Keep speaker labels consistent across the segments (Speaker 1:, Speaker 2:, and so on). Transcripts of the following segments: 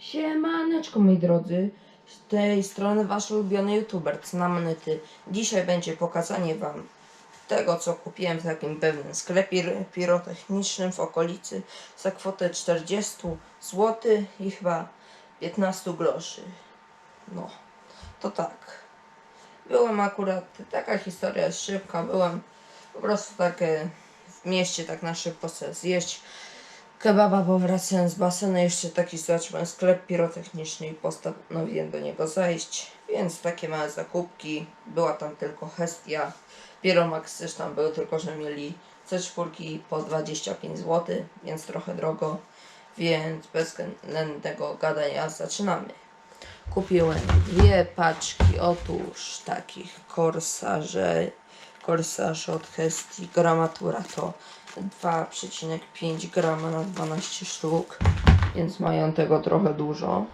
Speaker 1: Siemaneczko moi drodzy, z tej strony wasz ulubiony youtuber Cnamnyty. Dzisiaj będzie pokazanie wam tego co kupiłem w takim pewnym sklepie pirotechnicznym w okolicy za kwotę 40 zł i chyba 15 groszy. No, to tak. Byłem akurat, taka historia jest szybka, byłem po prostu tak e, w mieście tak na szybko sobie zjeść kebaba, bo wracając z basenu jeszcze taki zobaczyłem sklep pirotechniczny i postanowiłem do niego zajść, więc takie małe zakupki, była tam tylko Hestia, Piromax też tam był, tylko że mieli C4 po 25 zł, więc trochę drogo, więc bez zbędnego gadania zaczynamy. Kupiłem dwie paczki, otóż takich korsarzy, korsarzy od Hestii, gramatura to 2,5 grama na 12 sztuk, więc mają tego trochę dużo.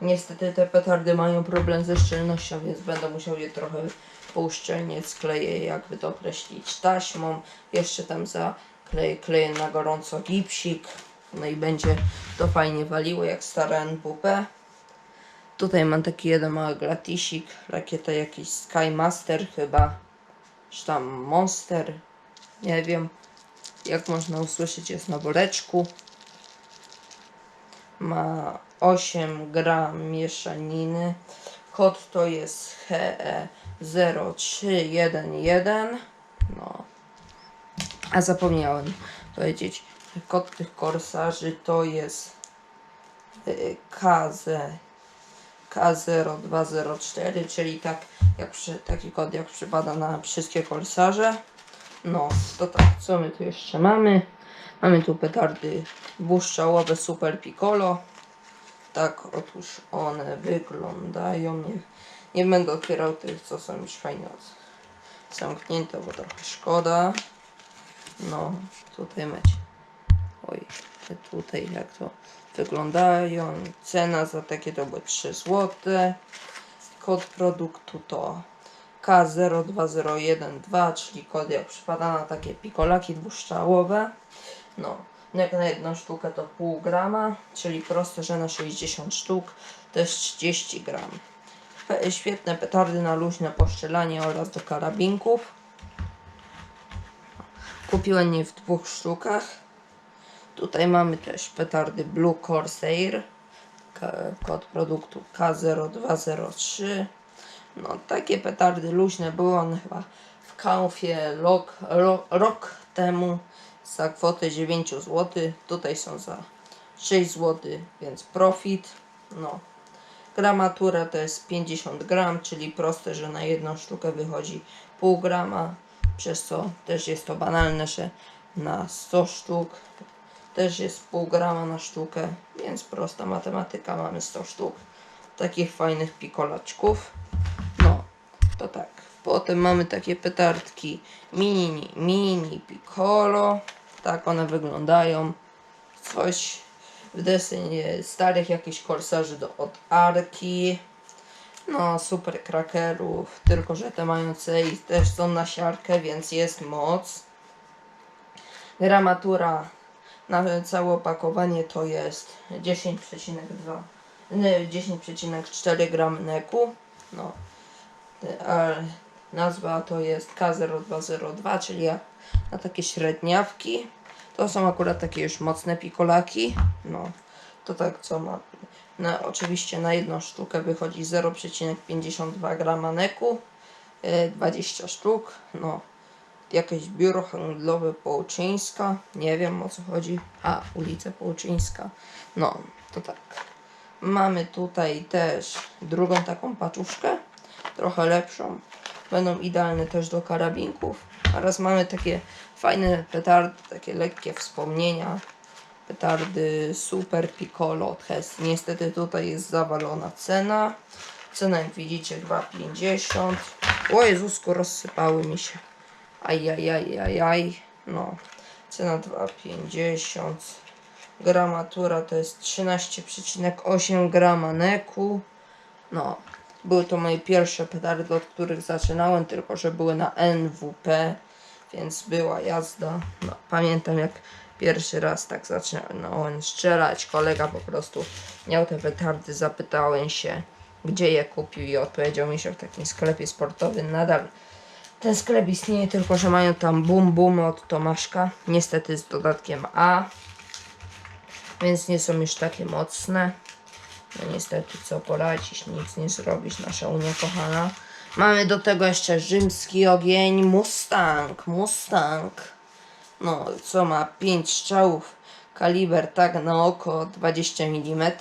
Speaker 1: Niestety te petardy mają problem ze szczelnością, więc będę musiał je trochę pouszczelniać, skleję jakby to określić taśmą, jeszcze tam zakleję kleję na gorąco gipsik, no i będzie to fajnie waliło jak stara NWP. Tutaj mam taki jeden mały gratisik, rakieta jakiś Sky Master chyba, czy tam Monster, nie wiem, jak można usłyszeć jest na woreczku. Ma 8 gram mieszaniny, kod to jest E HE0311, no, a zapomniałem powiedzieć, kod tych korsarzy to jest y, KZ K0204, czyli tak jak przy, taki kod jak przypada na wszystkie korsarze. No, to tak, co my tu jeszcze mamy? Mamy tu petardy błyszczałowe Super Piccolo. Tak, otóż one wyglądają. Nie, nie będę otwierał tych, co są już fajnie zamknięte, bo trochę szkoda. No, tutaj macie. Oj, tutaj jak to wyglądają. Cena za takie to były 3 zł. Kod produktu to K02012, czyli kod jak przypada na takie pikolaki błyszczałowe. No, jak na jedną sztukę to pół grama, czyli proste, że na 60 sztuk to jest 30 gram. Pe- Świetne petardy na luźne poszczelanie oraz do karabinków. Kupiłem je w dwóch sztukach. Tutaj mamy też petardy Blue Corsair. Kod produktu K0203. No, takie petardy luźne były one chyba w Kaufie rok, rok, rok temu za kwotę 9 zł. Tutaj są za 6 zł, więc profit. No. Gramatura to jest 50 gram, czyli proste, że na jedną sztukę wychodzi pół grama, przez co też jest to banalne, że na 100 sztuk też jest pół grama na sztukę, więc prosta matematyka, mamy 100 sztuk takich fajnych pikolaczków. To tak. Potem mamy takie petardki mini, mini piccolo. Tak one wyglądają. Coś w desenie starych jakichś korsarzy do, od Arki. No, super krakerów. Tylko, że te mają i też są na siarkę, więc jest moc. Gramatura na całe opakowanie to jest 10,2 nie, 10,4 gram neku. No. Nazwa to jest K0202, czyli jak na takie średniawki. To są akurat takie już mocne pikolaki. No. To tak co ma. Oczywiście na jedną sztukę wychodzi 0,52 grama neku. e, 20 sztuk. No. Jakieś biuro handlowe Połczyńska. Nie wiem o co chodzi. A, ulica Połczyńska. No, to tak. Mamy tutaj też drugą taką paczuszkę, trochę lepszą. Będą idealne też do karabinków. Oraz mamy takie fajne petardy, takie lekkie wspomnienia. Petardy Super Piccolo od Hess. Niestety tutaj jest zawalona cena. Cena jak widzicie 2,50. O Jezusko, rozsypały mi się. Ajajajajaj. No. Cena 2,50. Gramatura to jest 13,8 grama neku. No, były to moje pierwsze petardy, od których zaczynałem, tylko że były na NWP, więc była jazda. No, pamiętam jak Pierwszy raz tak zaczynałem strzelać. Kolega po prostu miał te petardy, zapytałem się, gdzie je kupił i odpowiedział mi, że w takim sklepie sportowym nadal ten sklep istnieje, tylko że mają tam bum bum od Tomaszka. Niestety z dodatkiem A. Więc nie są już takie mocne. No niestety co poradzić, nic nie zrobić, nasza Unia kochana. Mamy do tego jeszcze rzymski ogień Mustang, Mustang. No, co ma 5 strzałów, kaliber tak na oko 20 mm.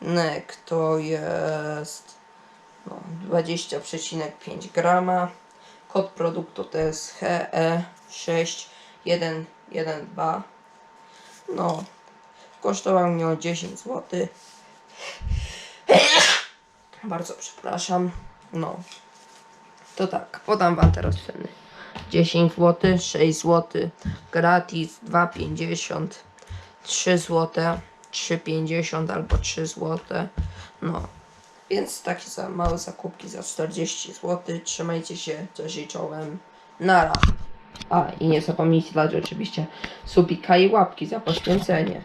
Speaker 1: Nek to jest no, 20,5 grama. Kod produktu to jest E HE6112. No, kosztował mnie 10 zł. Bardzo przepraszam. No, to tak, podam wam teraz ceny. 10 zł, 6 zł, gratis 2,50, 3 zł, 3,50 albo 3 zł. No, więc takie za małe zakupki za 40 zł. Trzymajcie się, cześć i czołem. Nara. A i nie zapomnijcie dać oczywiście subika i łapki za poświęcenie.